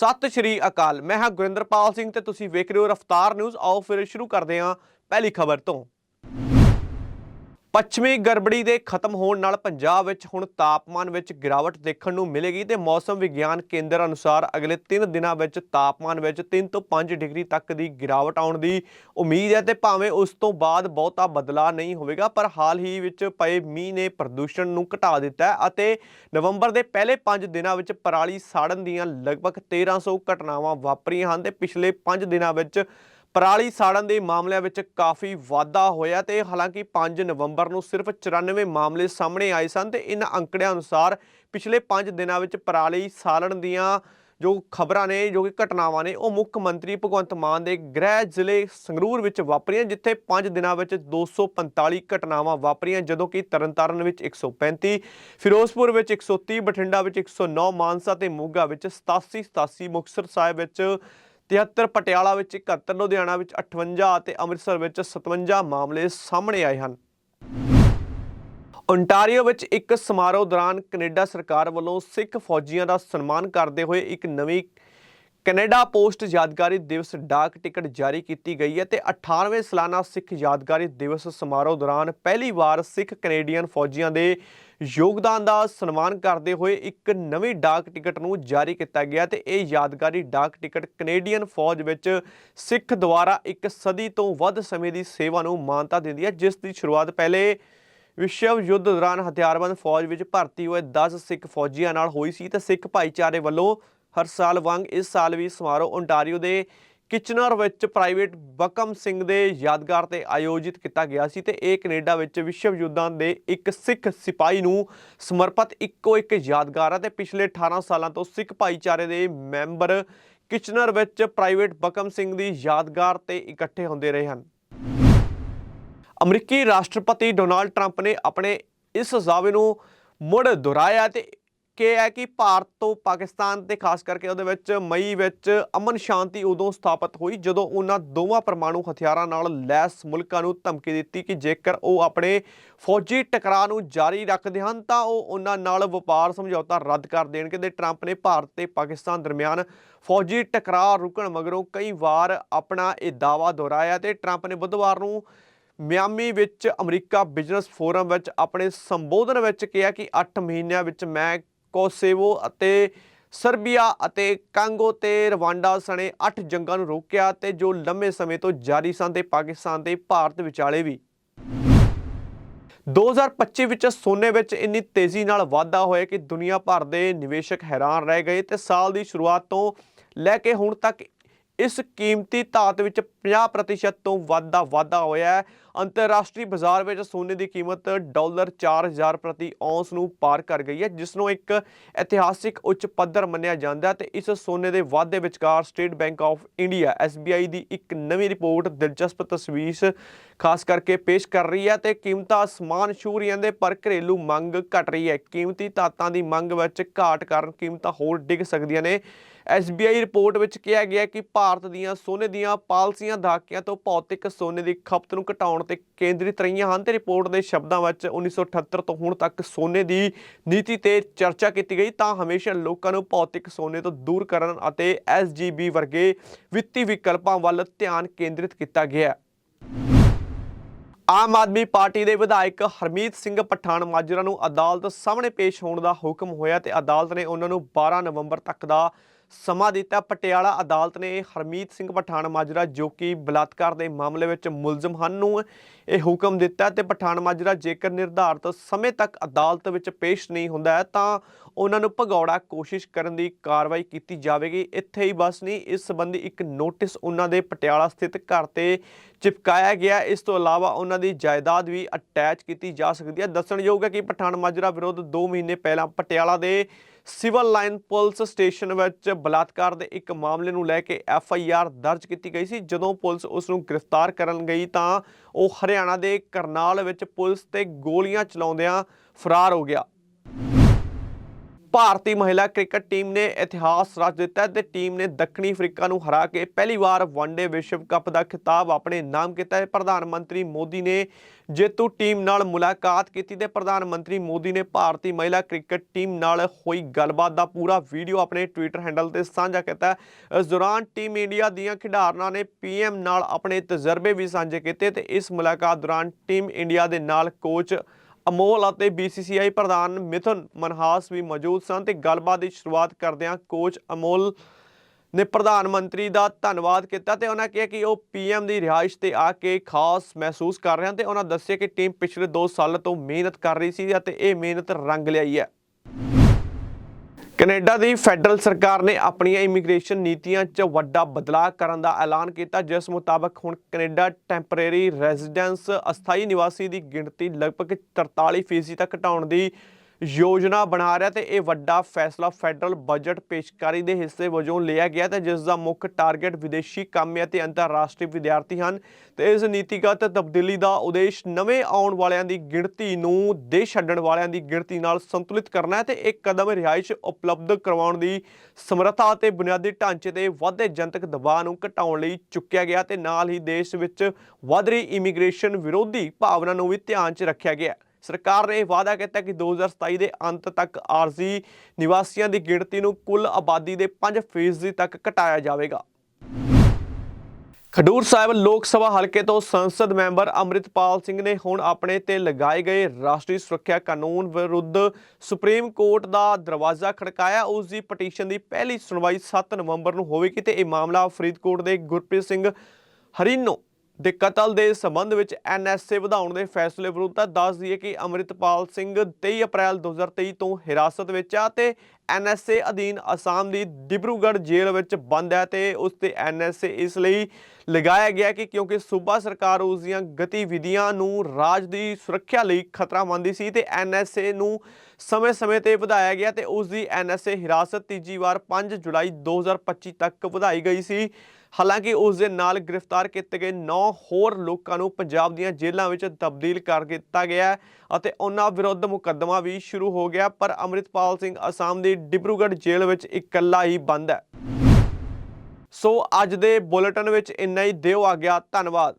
ਸਤਿ ਸ਼੍ਰੀ ਅਕਾਲ। ਮੈਂ ਹਾਂ ਗੁਰਿੰਦਰਪਾਲ ਸਿੰਘ ਤੇ ਤੁਸੀਂ ਵੇਖ ਰਹੇ ਹੋ ਰਫਤਾਰ ਨਿਊਜ਼। ਆਓ ਫਿਰ ਸ਼ੁਰੂ ਕਰਦੇ ਹਾਂ ਪਹਿਲੀ ਖਬਰ ਤੋਂ। ਪੱਛਮੀ ਗੜਬੜੀ ਦੇ ਖਤਮ ਹੋਣ ਨਾਲ ਪੰਜਾਬ ਵਿੱਚ ਹੁਣ ਤਾਪਮਾਨ ਵਿੱਚ ਗਿਰਾਵਟ ਦੇਖਣ ਨੂੰ ਮਿਲੇਗੀ ਤੇ ਮੌਸਮ ਵਿਗਿਆਨ ਕੇਂਦਰ ਅਨੁਸਾਰ ਅਗਲੇ 3 ਦਿਨਾਂ ਵਿੱਚ ਤਾਪਮਾਨ ਵਿੱਚ 3 ਤੋਂ 5 ਡਿਗਰੀ ਤੱਕ ਦੀ ਗਿਰਾਵਟ ਆਉਣ ਦੀ ਉਮੀਦ ਹੈ ਤੇ ਭਾਵੇਂ ਉਸ ਤੋਂ ਬਾਅਦ ਬਹੁਤਾ ਬਦਲਾਅ ਨਹੀਂ ਹੋਵੇਗਾ, ਪਰ ਹਾਲ ਹੀ ਵਿੱਚ ਪਏ ਮੀਂਹ ਨੇ ਪ੍ਰਦੂਸ਼ਣ ਨੂੰ ਘਟਾ ਦਿੱਤਾ ਅਤੇ ਨਵੰਬਰ ਦੇ ਪਹਿਲੇ 5 ਦਿਨਾਂ ਵਿੱਚ ਪਰਾਲੀ ਸਾੜਨ ਦੀਆਂ ਲਗਭਗ 1300 ਘਟਨਾਵਾਂ ਵਾਪਰੀਆਂ ਹਨ ਤੇ ਪਿਛਲੇ 5 ਦਿਨਾਂ ਵਿੱਚ ਪਰਾਲੀ ਸਾੜਨ ਦੇ ਮਾਮਲਿਆਂ ਵਿੱਚ ਕਾਫੀ ਵਾਧਾ ਹੋਇਆ ਤੇ ਹਾਲਾਂਕਿ 5 ਨਵੰਬਰ ਨੂੰ ਸਿਰਫ 94 ਮਾਮਲੇ ਸਾਹਮਣੇ ਆਏ ਸਨ ਤੇ ਇਨ ਅੰਕੜਿਆਂ ਅਨੁਸਾਰ ਪਿਛਲੇ 5 ਦਿਨਾਂ ਵਿੱਚ ਪਰਾਲੀ ਸਾੜਨ ਦੀਆਂ ਜੋ ਖਬਰਾਂ ਨੇ, ਜੋ ਕਿ ਘਟਨਾਵਾਂ ਨੇ, ਉਹ ਮੁੱਖ ਮੰਤਰੀ ਭਗਵੰਤ ਮਾਨ ਦੇ ਗ੍ਰਹਿ ਜ਼ਿਲ੍ਹੇ ਸੰਗਰੂਰ ਵਿੱਚ ਵਾਪਰੀਆਂ, ਜਿੱਥੇ 5 ਦਿਨਾਂ ਵਿੱਚ 245 ਘਟਨਾਵਾਂ ਵਾਪਰੀਆਂ, ਜਦੋਂ ਕਿ ਤਰਨਤਾਰਨ ਵਿੱਚ 135 ਫਿਰੋਜ਼ਪੁਰ ਵਿੱਚ 130 ਬਠਿੰਡਾ ਵਿੱਚ 109 ਮਾਨਸਾ ਤੇ ਮੋਗਾ ਵਿੱਚ 87 87 ਮੁਕਤਸਰ ਸਾਹਿਬ ਵਿੱਚ 73 ਪਟਿਆਲਾ ਵਿੱਚ 71 ਲੁਧਿਆਣਾ ਵਿੱਚ 58 ਅਤੇ ਅੰਮ੍ਰਿਤਸਰ ਵਿੱਚ 57 ਮਾਮਲੇ ਸਾਹਮਣੇ ਆਏ ਹਨ। ਓਨਟਾਰੀਓ ਵਿੱਚ ਇੱਕ ਸਮਾਰੋਹ ਦੌਰਾਨ ਕੈਨੇਡਾ ਸਰਕਾਰ ਵੱਲੋਂ ਸਿੱਖ ਫੌਜੀਆਂ ਦਾ ਸਨਮਾਨ ਕਰਦੇ ਹੋਏ ਇੱਕ ਨਵੀਂ ਕੈਨੇਡਾ ਪੋਸਟ ਯਾਦਗਾਰੀ ਦਿਵਸ ਡਾਕ ਟਿਕਟ ਜਾਰੀ ਕੀਤੀ ਗਈ ਹੈ ਤੇ 18ਵੇਂ ਸਾਲਾਨਾ ਸਿੱਖ ਯਾਦਗਾਰੀ ਦਿਵਸ ਸਮਾਰੋਹ ਦੌਰਾਨ ਪਹਿਲੀ ਵਾਰ ਸਿੱਖ ਕੈਨੇਡੀਅਨ ਫੌਜੀਆਂ ਦੇ ਯੋਗਦਾਨ ਦਾ ਸਨਮਾਨ ਕਰਦੇ ਹੋਏ ਇੱਕ ਨਵੀਂ ਡਾਕ ਟਿਕਟ ਨੂੰ ਜਾਰੀ ਕੀਤਾ ਗਿਆ ਤੇ ਇਹ ਯਾਦਗਾਰੀ ਡਾਕ ਟਿਕਟ ਕੈਨੇਡੀਅਨ ਫੌਜ ਵਿੱਚ ਸਿੱਖ ਦੁਆਰਾ ਇੱਕ ਸਦੀ ਤੋਂ ਵੱਧ ਸਮੇਂ ਦੀ ਸੇਵਾ ਨੂੰ ਮਾਨਤਾ ਦਿੰਦੀ ਹੈ, ਜਿਸ ਦੀ ਸ਼ੁਰੂਆਤ ਪਹਿਲੇ ਵਿਸ਼ਵ ਯੁੱਧ ਦੌਰਾਨ ਹਥਿਆਰਬੰਦ ਫੌਜ ਵਿੱਚ ਭਰਤੀ ਹੋਏ 10 ਸਿੱਖ ਫੌਜੀਆਂ ਨਾਲ ਹੋਈ ਸੀ ਤੇ ਸਿੱਖ ਭਾਈਚਾਰੇ ਵੱਲੋਂ ਹਰ ਸਾਲ ਵਾਂਗ ਇਸ ਸਾਲ ਵੀ ਸਮਾਰੋਹ ਓਨਟਾਰੀਓ ਦੇ ਕਿਚਨਰ ਵਿੱਚ ਪ੍ਰਾਈਵੇਟ ਬਕਮ ਸਿੰਘ ਦੇ ਯਾਦਗਾਰ ਤੇ ਆਯੋਜਿਤ ਕੀਤਾ ਗਿਆ ਸੀ ਤੇ ਇਹ ਕੈਨੇਡਾ ਵਿੱਚ ਵਿਸ਼ਵ ਯੁੱਧਾਂ ਦੇ ਇੱਕ ਸਿੱਖ ਸਿਪਾਹੀ ਨੂੰ ਸਮਰਪਿਤ ਇੱਕੋ ਇੱਕ ਯਾਦਗਾਰ ਹੈ ਤੇ ਪਿਛਲੇ 18 ਸਾਲਾਂ ਤੋਂ ਸਿੱਖ ਭਾਈਚਾਰੇ ਦੇ ਮੈਂਬਰ ਕਿਚਨਰ ਵਿੱਚ ਪ੍ਰਾਈਵੇਟ ਬਕਮ ਸਿੰਘ ਦੀ ਯਾਦਗਾਰ ਤੇ ਇਕੱਠੇ ਹੁੰਦੇ ਰਹੇ ਹਨ। ਅਮਰੀਕੀ ਰਾਸ਼ਟਰਪਤੀ ਡੋਨਾਲਡ ਟਰੰਪ ਨੇ ਆਪਣੇ ਇਸ ਦਾਅਵੇ ਨੂੰ ਮੁੜ ਦੁਹਰਾਇਆ ਤੇ ਕਿਹਾ ਹੈ ਕਿ ਭਾਰਤ ਤੋਂ ਪਾਕਿਸਤਾਨ ਤੇ ਖਾਸ ਕਰਕੇ ਉਹਦੇ ਵਿੱਚ ਮਈ ਵਿੱਚ ਅਮਨ ਸ਼ਾਂਤੀ ਉਦੋਂ ਸਥਾਪਿਤ ਹੋਈ ਜਦੋਂ ਉਹਨਾਂ ਦੋਵਾਂ ਪਰਮਾਣੂ ਹਥਿਆਰਾਂ ਨਾਲ ਲੈਸ ਮੁਲਕਾਂ ਨੂੰ ਧਮਕੀ ਦਿੱਤੀ ਕਿ ਜੇਕਰ ਉਹ ਆਪਣੇ ਫੌਜੀ ਟਕਰਾਅ ਨੂੰ ਜਾਰੀ ਰੱਖਦੇ ਹਨ ਤਾਂ ਉਹ ਉਹਨਾਂ ਨਾਲ ਵਪਾਰ ਸਮਝੌਤਾ ਰੱਦ ਕਰ ਦੇਣਗੇ ਤੇ ਟਰੰਪ ਨੇ ਭਾਰਤ ਤੇ ਪਾਕਿਸਤਾਨ ਦਰਮਿਆਨ ਫੌਜੀ ਟਕਰਾਅ ਰੁਕਣ ਮਗਰੋਂ ਕਈ ਵਾਰ ਆਪਣਾ ਇਹ ਦਾਅਵਾ ਦੁਹਰਾਇਆ ਤੇ ਟਰੰਪ ਨੇ ਬੁੱਧਵਾਰ ਨੂੰ ਮਿਆਮੀ ਵਿੱਚ ਅਮਰੀਕਾ ਬਿਜ਼ਨਸ ਫੋਰਮ ਵਿੱਚ ਆਪਣੇ ਸੰਬੋਧਨ ਵਿੱਚ ਕਿਹਾ ਕਿ 8 ਮਹੀਨਿਆਂ ਵਿੱਚ ਮੈਂ ਕੋਸੇਵੋ ਅਤੇ ਸਰਬੀਆ ਅਤੇ ਕਾਂਗੋ ਤੇ ਰਵਾਂਡਾ ਸਣੇ 8 ਜੰਗਾਂ ਨੂੰ ਰੋਕਿਆ ਤੇ ਜੋ ਲੰਮੇ ਸਮੇਂ ਤੋਂ ਜਾਰੀ ਸਨ ਤੇ ਪਾਕਿਸਤਾਨ ਤੇ ਭਾਰਤ ਵਿਚਾਲੇ ਵੀ। 2025 ਵਿੱਚ ਸੋਨੇ ਵਿੱਚ ਇੰਨੀ ਤੇਜ਼ੀ ਨਾਲ ਵਾਧਾ ਹੋਇਆ ਕਿ ਦੁਨੀਆ ਭਰ ਦੇ ਨਿਵੇਸ਼ਕ ਹੈਰਾਨ ਰਹਿ ਗਏ ਤੇ ਸਾਲ ਦੀ ਸ਼ੁਰੂਆਤ ਤੋਂ ਲੈ ਕੇ ਹੁਣ ਤੱਕ ਇਸ ਕੀਮਤੀ ਧਾਤ ਵਿੱਚ 50% ਤੋਂ ਵੱਧ ਦਾ ਵਾਧਾ ਹੋਇਆ ਹੈ। ਅੰਤਰਰਾਸ਼ਟਰੀ ਬਾਜ਼ਾਰ ਵਿੱਚ ਸੋਨੇ ਦੀ ਕੀਮਤ ਡਾਲਰ 4000 ਪ੍ਰਤੀ ਔਂਸ ਨੂੰ ਪਾਰ ਕਰ ਗਈ ਹੈ, ਜਿਸ ਨੂੰ ਇੱਕ ਇਤਿਹਾਸਿਕ ਉੱਚ ਪੱਧਰ ਮੰਨਿਆ ਜਾਂਦਾ ਹੈ ਤੇ ਇਸ ਸੋਨੇ ਦੇ ਵਾਧੇ ਵਿਚਕਾਰ State Bank of India SBI ਦੀ ਇੱਕ ਨਵੀਂ ਰਿਪੋਰਟ ਦਿਲਚਸਪ ਤਸਵੀਰ ਖਾਸ ਕਰਕੇ ਪੇਸ਼ ਕਰ ਰਹੀ ਹੈ ਤੇ ਕੀਮਤਾਂ ਅਸਮਾਨ ਛੂ ਰਹੀਆਂ ਦੇ ਪਰ ਘਰੇਲੂ ਮੰਗ ਘਟ ਰਹੀ ਹੈ। ਕੀਮਤੀ ਧਾਤਾਂ ਦੀ ਮੰਗ ਵਿੱਚ ਘਾਟ ਕਾਰਨ ਕੀਮਤਾਂ ਹੋਰ ਡਿੱਗ ਸਕਦੀਆਂ ਨੇ। SBI ਰਿਪੋਰਟ ਵਿੱਚ ਕਿਹਾ ਗਿਆ ਕਿ ਭਾਰਤ ਦੀਆਂ ਸੋਨੇ ਦੀਆਂ ਪਾਲਸੀਆਂ ਦਹਾਕਿਆਂ ਤੋਂ ਭੌਤਿਕ ਸੋਨੇ ਦੀ ਖਪਤ ਨੂੰ ਘਟਾਉਣ ਤੇ ਕੇਂਦਰਿਤ ਰਹੀਆਂ ਹਨ ਤੇ ਰਿਪੋਰਟ ਦੇ ਸ਼ਬਦਾਂ ਵਿੱਚ 1978 ਤੋਂ ਹੁਣ ਤੱਕ ਸੋਨੇ ਦੀ ਨੀਤੀ ਤੇ ਚਰਚਾ ਕੀਤੀ ਗਈ, ਤਾਂ ਹਮੇਸ਼ਾ ਲੋਕਾਂ ਨੂੰ ਭੌਤਿਕ ਸੋਨੇ ਤੋਂ ਦੂਰ ਕਰਨ ਅਤੇ SGB ਵਰਗੇ ਵਿੱਤੀ ਵਿਕਲਪਾਂ ਵੱਲ ਧਿਆਨ ਕੇਂਦਰਿਤ ਕੀਤਾ ਗਿਆ ਆਮ ਆਦਮੀ ਪਾਰਟੀ ਦੇ ਵਿਧਾਇਕ ਹਰਮੀਤ ਸਿੰਘ ਪਠਾਨ ਮਾਜਰਾ ਨੂੰ ਅਦਾਲਤ ਸਾਹਮਣੇ ਪੇਸ਼ ਹੋਣ ਦਾ ਹੁਕਮ ਹੋਇਆ ਤੇ ਅਦਾਲਤ ਨੇ ਉਹਨਾਂ ਨੂੰ 12 ਨਵੰਬਰ ਤੱਕ ਦਾ ਸਮਾਂ ਦਿੱਤਾ। ਪਟਿਆਲਾ ਅਦਾਲਤ ਨੇ ਹਰਮੀਤ ਸਿੰਘ ਪਠਾਨ ਮਾਜਰਾ, ਜੋ ਕਿ ਬਲਾਤਕਾਰ ਦੇ ਮਾਮਲੇ ਵਿੱਚ ਮੁਲਜ਼ਮ ਹਨ, ਨੂੰ ਇਹ ਹੁਕਮ ਦਿੱਤਾ ਤੇ ਪਠਾਨ ਮਾਜਰਾ ਜੇਕਰ ਨਿਰਧਾਰਤ ਸਮੇਂ ਤੱਕ ਅਦਾਲਤ ਵਿੱਚ ਪੇਸ਼ ਨਹੀਂ ਹੁੰਦਾ ਹੈ, ਤਾਂ ਉਹਨਾਂ ਨੂੰ ਭਗੌੜਾ ਕੋਸ਼ਿਸ਼ ਕਰਨ ਦੀ ਕਾਰਵਾਈ ਕੀਤੀ ਜਾਵੇਗੀ। ਇੱਥੇ ਹੀ ਬਸ ਨਹੀਂ, ਇਸ ਸੰਬੰਧੀ ਇੱਕ ਨੋਟਿਸ ਉਹਨਾਂ ਦੇ ਪਟਿਆਲਾ ਸਥਿਤ ਘਰ ਤੇ ਚਿਪਕਾਇਆ ਗਿਆ। ਇਸ ਤੋਂ ਇਲਾਵਾ ਉਹਨਾਂ ਦੀ ਜਾਇਦਾਦ ਵੀ ਅਟੈਚ ਕੀਤੀ ਜਾ ਸਕਦੀ ਹੈ। ਦੱਸਣਯੋਗ ਹੈ ਕਿ ਪਠਾਨ ਮਾਜਰਾ ਵਿਰੁੱਧ 2 ਮਹੀਨੇ ਪਹਿਲਾਂ ਪਟਿਆਲਾ ਦੇ ਸਿਵਲ ਲਾਈਨ ਪੁਲਿਸ ਸਟੇਸ਼ਨ ਵਿੱਚ ਬਲਾਤਕਾਰ ਦੇ ਇੱਕ ਮਾਮਲੇ ਨੂੰ ਲੈ ਕੇ ਐਫ ਆਈ ਆਰ ਦਰਜ ਕੀਤੀ ਗਈ ਸੀ। ਜਦੋਂ ਪੁਲਿਸ ਉਸ ਨੂੰ ਗ੍ਰਿਫਤਾਰ ਕਰਨ ਗਈ ਤਾਂ ਉਹ ਹਰਿਆਣਾ ਦੇ ਕਰਨਾਲ ਵਿੱਚ ਪੁਲਿਸ ਤੇ ਗੋਲੀਆਂ ਚਲਾਉਂਦਿਆਂ ਫਰਾਰ ਹੋ ਗਿਆ। ਭਾਰਤੀ ਮਹਿਲਾ ਕ੍ਰਿਕਟ ਟੀਮ ਨੇ ਇਤਿਹਾਸ ਰਚ ਦਿੱਤਾ ਹੈ ਤੇ ਟੀਮ ਨੇ ਦੱਖਣੀ ਅਫਰੀਕਾ ਨੂੰ ਹਰਾ ਕੇ ਪਹਿਲੀ ਵਾਰ ਵਨਡੇ ਵਿਸ਼ਵ ਕੱਪ ਦਾ ਖਿਤਾਬ ਆਪਣੇ ਨਾਮ ਕੀਤਾ ਹੈ। ਪ੍ਰਧਾਨ ਮੰਤਰੀ ਮੋਦੀ ਨੇ ਜੇਤੂ ਟੀਮ ਨਾਲ ਮੁਲਾਕਾਤ ਕੀਤੀ ਤੇ ਪ੍ਰਧਾਨ ਮੰਤਰੀ ਮੋਦੀ ਨੇ ਭਾਰਤੀ ਮਹਿਲਾ ਕ੍ਰਿਕਟ ਟੀਮ ਨਾਲ ਹੋਈ ਗੱਲਬਾਤ ਦਾ ਪੂਰਾ ਵੀਡੀਓ ਆਪਣੇ ਟਵਿੱਟਰ ਹੈਂਡਲ ਤੇ ਸਾਂਝਾ ਕੀਤਾ ਇਸ ਦੌਰਾਨ ਟੀਮ ਇੰਡੀਆ ਦੀਆਂ ਖਿਡਾਰਨਾਂ ਨੇ ਪੀਐਮ ਨਾਲ ਆਪਣੇ ਤਜਰਬੇ ਵੀ ਸਾਂਝੇ ਕੀਤੇ ਤੇ ਇਸ ਮੁਲਾਕਾਤ ਦੌਰਾਨ ਟੀਮ ਇੰਡੀਆ ਦੇ ਨਾਲ ਕੋਚ ਅਮੋਲ ਅਤੇ BCCI ਪ੍ਰਧਾਨ ਮਿਥੁਨ ਮਨਹਾਸ ਵੀ ਮੌਜੂਦ ਸਨ ਤੇ ਗੱਲਬਾਤ ਦੀ ਸ਼ੁਰੂਆਤ ਕਰਦਿਆਂ ਕੋਚ ਅਮੋਲ ਨੇ ਪ੍ਰਧਾਨ ਮੰਤਰੀ ਦਾ ਧੰਨਵਾਦ ਕੀਤਾ ਤੇ ਉਹਨਾਂ ਕਿਹਾ ਕਿ ਉਹ ਪੀਐਮ ਦੀ ਰਿਹਾਇਸ਼ ਤੇ ਆ ਕੇ ਖਾਸ ਮਹਿਸੂਸ ਕਰ ਰਹੇ ਹਨ ਤੇ ਉਹਨਾਂ ਦੱਸਿਆ ਕਿ ਟੀਮ ਪਿਛਲੇ 2 ਸਾਲਾਂ ਤੋਂ ਮਿਹਨਤ ਕਰ ਰਹੀ ਸੀ ਅਤੇ ਇਹ ਮਿਹਨਤ ਰੰਗ ਲਿਆਈ ਹੈ। ਕੈਨੇਡਾ ਦੀ ਫੈਡਰਲ ਸਰਕਾਰ ਨੇ ਆਪਣੀਆਂ ਇਮੀਗ੍ਰੇਸ਼ਨ ਨੀਤੀਆਂ 'ਚ ਵੱਡਾ ਬਦਲਾਅ ਕਰਨ ਦਾ ਐਲਾਨ ਕੀਤਾ, ਜਿਸ ਮੁਤਾਬਕ ਹੁਣ ਕੈਨੇਡਾ ਟੈਂਪਰੇਰੀ ਰੈਜ਼ੀਡੈਂਸ ਅਸਥਾਈ ਨਿਵਾਸੀ ਦੀ ਗਿਣਤੀ ਲਗਭਗ 43% ਤੱਕ ਘਟਾਉਣ ਦੀ ਯੋਜਨਾ ਬਣਾ ਰਿਹਾ ਤੇ ਇਹ ਵੱਡਾ ਫੈਸਲਾ ਫੈਡਰਲ ਬਜਟ ਪੇਸ਼ਕਾਰੀ ਦੇ ਹਿੱਸੇ ਵਜੋਂ ਲਿਆ ਗਿਆ ਤੇ ਜਿਸ ਦਾ ਮੁੱਖ ਟਾਰਗੇਟ ਵਿਦੇਸ਼ੀ ਕਾਮਿਆਂ ਤੇ ਅੰਤਰਰਾਸ਼ਟਰੀ ਵਿਦਿਆਰਥੀ ਹਨ। ਤੇ ਇਸ ਨੀਤੀਗਤ ਤਬਦੀਲੀ ਦਾ ਉਦੇਸ਼ ਨਵੇਂ ਆਉਣ ਵਾਲਿਆਂ ਦੀ ਗਿਣਤੀ ਨੂੰ ਦੇਸ਼ ਛੱਡਣ ਵਾਲਿਆਂ ਦੀ ਗਿਣਤੀ ਨਾਲ ਸੰਤੁਲਿਤ ਕਰਨਾ ਹੈ ਤੇ ਇੱਕ ਕਦਮ ਰਿਹਾਇਸ਼ ਉਪਲਬਧ ਕਰਵਾਉਣ ਦੀ ਸਮਰੱਥਾ ਅਤੇ ਬੁਨਿਆਦੀ ਢਾਂਚੇ ਤੇ ਵਾਧੇ ਜਨਤਕ ਦਬਾਅ ਨੂੰ ਘਟਾਉਣ ਲਈ ਚੁੱਕਿਆ ਗਿਆ ਤੇ ਨਾਲ ਹੀ ਦੇਸ਼ ਵਿੱਚ ਵੱਧ ਰਹੀ ਇਮੀਗ੍ਰੇਸ਼ਨ ਵਿਰੋਧੀ ਭਾਵਨਾ ਨੂੰ ਵੀ ਧਿਆਨ 'ਚ ਰੱਖਿਆ ਗਿਆ। ਸਰਕਾਰ ਨੇ ਇਹ ਵਾਅਦਾ ਕੀਤਾ ਕਿ 2027 ਦੇ ਅੰਤ ਤੱਕ ਆਰਜ਼ੀ ਨਿਵਾਸੀਆਂ ਦੀ ਗਿਣਤੀ ਨੂੰ ਕੁੱਲ ਆਬਾਦੀ ਦੇ 5% ਤੱਕ ਘਟਾਇਆ ਜਾਵੇਗਾ। ਖਡੂਰ ਸਾਹਿਬ ਲੋਕ ਸਭਾ ਹਲਕੇ ਤੋਂ ਸੰਸਦ ਮੈਂਬਰ ਅੰਮ੍ਰਿਤਪਾਲ ਸਿੰਘ ਨੇ ਹੁਣ ਆਪਣੇ ਤੇ ਲਗਾਏ ਗਏ ਰਾਸ਼ਟਰੀ ਸੁਰੱਖਿਆ ਕਾਨੂੰਨ ਵਿਰੁੱਧ ਸੁਪਰੀਮ ਕੋਰਟ ਦਾ ਦਰਵਾਜ਼ਾ ਖੜਕਾਇਆ। ਉਸ ਦੀ ਪਟੀਸ਼ਨ ਦੀ ਪਹਿਲੀ ਸੁਣਵਾਈ 7 ਨਵੰਬਰ ਨੂੰ ਹੋਵੇਗੀ ਤੇ ਇਹ ਮਾਮਲਾ ਫਰੀਦਕੋਟ ਦੇ ਗੁਰਪ੍ਰੀਤ ਸਿੰਘ ਹਰੀਨੋ ਦੇ ਕਤਲ ਦੇ ਸੰਬੰਧ ਵਿੱਚ ਐਨਐਸਏ ਵਧਾਉਣ ਦੇ ਫੈਸਲੇ ਵਿਰੁੱਧ ਹੈ। ਦੱਸ ਦਈਏ ਕਿ ਅੰਮ੍ਰਿਤਪਾਲ ਸਿੰਘ 23 ਅਪ੍ਰੈਲ 2023 ਤੋਂ ਹਿਰਾਸਤ ਵਿੱਚ ਆ ਤੇ ਐਨਐਸਏ ਅਧੀਨ ਅਸਾਮ ਦੀ ਡਿਬਰੂਗੜ੍ਹ ਜੇਲ੍ਹ ਵਿੱਚ ਬੰਦ ਹੈ ਤੇ ਉਸ ਤੇ ਐਨਐਸਏ ਇਸ ਲਈ ਲਗਾਇਆ ਗਿਆ ਕਿ ਕਿਉਂਕਿ ਸੂਬਾ ਸਰਕਾਰ ਉਸ ਦੀਆਂ ਗਤੀਵਿਧੀਆਂ ਨੂੰ ਰਾਜ ਦੀ ਸੁਰੱਖਿਆ ਲਈ ਖਤਰਾ ਮੰਨਦੀ ਸੀ ਤੇ ਐਨਐਸਏ ਨੂੰ ਸਮੇਂ-ਸਮੇਂ ਤੇ ਵਧਾਇਆ ਗਿਆ ਤੇ ਉਸ ਦੀ ਐਨਐਸਏ ਹਿਰਾਸਤ ਤੀਜੀ ਵਾਰ 5 ਜੁਲਾਈ 2025 ਤੱਕ ਵਧਾਈ ਗਈ ਸੀ ਹਾਲਾਂਕਿ ਉਸ ਦੇ ਨਾਲ ਗ੍ਰਿਫਤਾਰ ਕੀਤੇ ਗਏ 9 ਹੋਰ ਲੋਕਾਂ ਨੂੰ ਪੰਜਾਬ ਦੀਆਂ ਜੇਲ੍ਹਾਂ ਵਿੱਚ ਤਬਦੀਲ ਕਰ ਦਿੱਤਾ ਗਿਆ ਅਤੇ ਉਹਨਾਂ ਵਿਰੁੱਧ ਮੁਕੱਦਮਾ ਵੀ ਸ਼ੁਰੂ ਹੋ ਗਿਆ, ਪਰ ਅੰਮ੍ਰਿਤਪਾਲ ਸਿੰਘ ਅਸਾਮ ਦੀ ਡਿਬਰੂਗੜ੍ਹ ਜੇਲ੍ਹ ਵਿੱਚ ਇਕੱਲਾ ਹੀ ਬੰਦ ਹੈ। ਸੋ ਅੱਜ ਦੇ ਬੁਲੇਟਿਨ ਵਿੱਚ ਇੰਨਾ ਹੀ। ਦਿਓ ਆ ਗਿਆ ਧੰਨਵਾਦ।